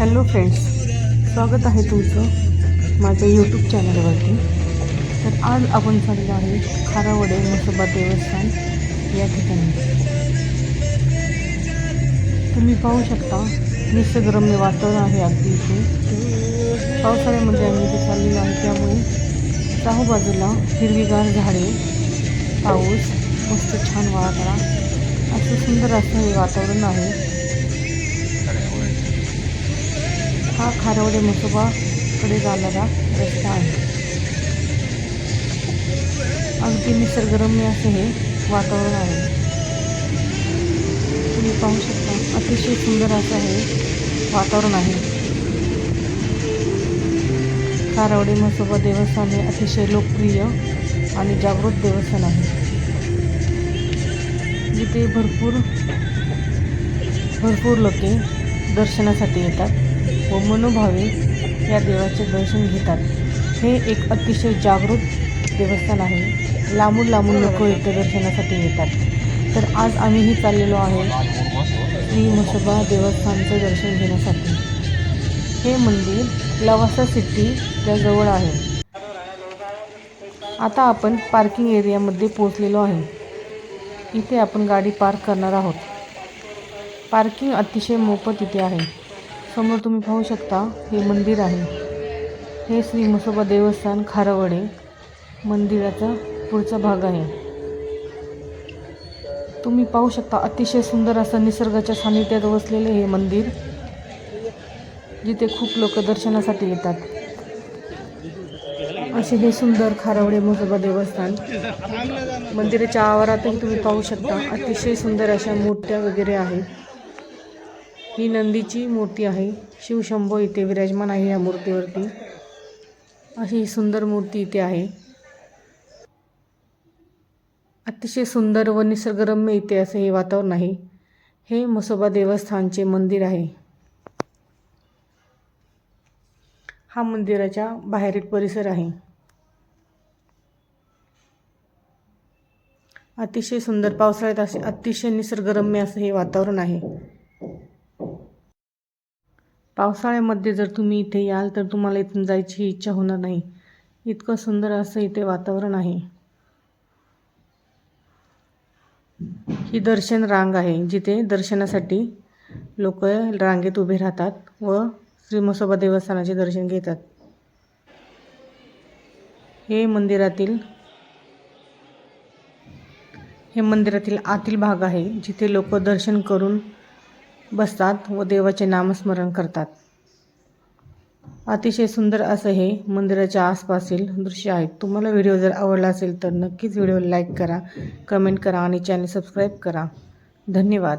Hello friends स्वागत आहे तुमचं माझ्या यूट्यूब चॅनलवरती तर आज आपण चाललो आहे खारावडे मसोबा देवस्थान या ठिकाणी. तुम्ही पाहू शकता निसर्गरम्य वातावरण आहे अगदी इथे. पावसाळ्यामध्ये आम्ही इथे चाललेलो आहे त्यामुळे चाहू बाजूला हिरवीगार झाडे पाऊस मस्त छान वारा. असं सुंदर असं हे वातावरण आहे. खारवडे म्हसोबाकडे जाणारा रस्ता आहे. अगदी निसर्गरम्य असे हे वातावरण आहे. तुम्ही पाहू शकता अतिशय सुंदर असं हे वातावरण आहे. खारवडे म्हसोबा देवस्थान हे अतिशय लोकप्रिय आणि जागृत देवस्थान आहे. जिथे भरपूर भरपूर लोके दर्शनासाठी येतात. व मनोभावे या देवाचे दर्शन घेतात. हे एक अतिशय जागृत देवस्थान आहे. लांबून लांबून लोक इथे दर्शनासाठी येतात. तर आज आम्हीही चाललेलो आहे श्री म्हसोबा देवस्थानचं दर्शन घेण्यासाठी. हे मंदिर लवासा सिटीच्या जवळ आहे. आता आपण पार्किंग एरियामध्ये पोहोचलेलो आहे. इथे आपण गाडी पार्क करणार आहोत. पार्किंग अतिशय मोफत इथे आहे. समोर तुम्ही पाहू शकता हे मंदिर आहे. हे श्री म्हसोबा देवस्थान खारवडे मंदिराचा पुढचा भाग आहे. तुम्ही पाहू शकता अतिशय सुंदर असं निसर्गाच्या सानिध्यात वसलेले हे मंदिर जिथे खूप लोक दर्शनासाठी येतात. असे हे सुंदर खारवडे म्हसोबा देवस्थान मंदिराच्या आवारातही तुम्ही पाहू शकता अतिशय सुंदर अशा मूर्त्या वगैरे आहेत. ही नंदीची मूर्ती आहे. शिवशंभो इथे विराजमान आहे या मूर्तीवरती. अशी ही सुंदर मूर्ती इथे आहे. अतिशय सुंदर व निसर्गरम्य इथे असे हे वातावरण आहे. हे मसोबा देवस्थानचे मंदिर आहे. हा मंदिराच्या बाहेरील परिसर आहे. अतिशय सुंदर पावसाळ्यात असे अतिशय निसर्गरम्य असं हे वातावरण आहे. पावसाळ्यामध्ये जर तुम्ही इथे याल तर तुम्हाला इथून जायची इच्छा होणार नाही. इतकं सुंदर असं इथे वातावरण आहे. ही दर्शन रांग आहे जिथे दर्शनासाठी लोक रांगेत उभे राहतात व श्री म्हसोबा देवस्थानाचे दर्शन घेतात. हे मंदिरातील हे मंदिरातील आतील भाग आहे जिथे लोक दर्शन करून बसतात व देवाचे नामस्मरण करतात. अतिशय सुंदर असं हे मंदिराच्या आसपासील दृश्य आहे. तुम्हाला व्हिडिओ जर आवडला असेल तर नक्कीच व्हिडिओ लाईक करा कमेंट करा आणि चॅनल सबस्क्राईब करा. धन्यवाद.